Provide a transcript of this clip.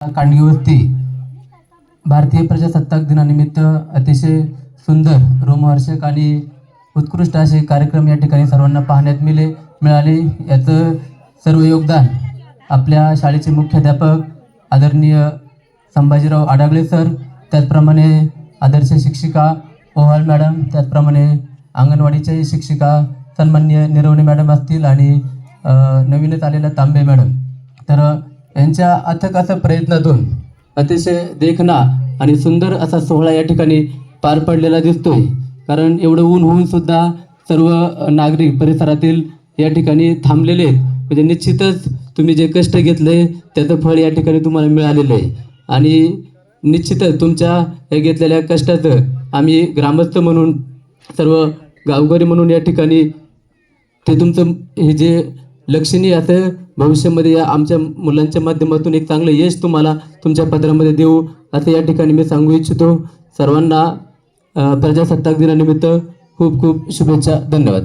कांडगीवरती भारतीय प्रजासत्ताक दिनानिमित्त अतिशय सुंदर रोमहर्षक आणि उत्कृष्ट असे कार्यक्रम या ठिकाणी सर्वांना पाहण्यात मिले मिळाले. याचं सर्व योगदान आपल्या शाळेचे मुख्याध्यापक आदरणीय संभाजीराव आडागळे सर त्याचप्रमाणे आदर्श शिक्षिका ओहाल मॅडम त्याचप्रमाणे अंगणवाडीचे शिक्षिका सन्मान्य निरवणे मॅडम असतील आणि नवीनच आलेल्या तांबे मॅडम. तर यांच्या अथक असा प्रयत्नातून अतिशय देखणा आणि सुंदर असा सोहळा या ठिकाणी पार पडलेला दिसतोय. कारण एवढं ऊन होऊन सुद्धा सर्व नागरिक परिसरातील या ठिकाणी थांबलेले आहेत. म्हणजे निश्चितच तुम्ही जे कष्ट घेतले त्याचं फळ या ठिकाणी तुम्हाला मिळालेलं आहे. आणि निश्चितच तुमच्या हे घेतलेल्या कष्टाचं आम्ही ग्रामस्थ म्हणून सर्व गावकरी म्हणून या ठिकाणी ते तुमचं हे जे लक्षणीय आता भविष्यामध्ये या आमच्या मुलांच्या माध्यमातून एक चांगलं यश तुम्हाला तुमच्या पत्रामध्ये देऊ. असं या ठिकाणी मी सांगू इच्छितो. सर्वांना प्रजासत्ताक दिनानिमित्त खूप खूप शुभेच्छा. धन्यवाद.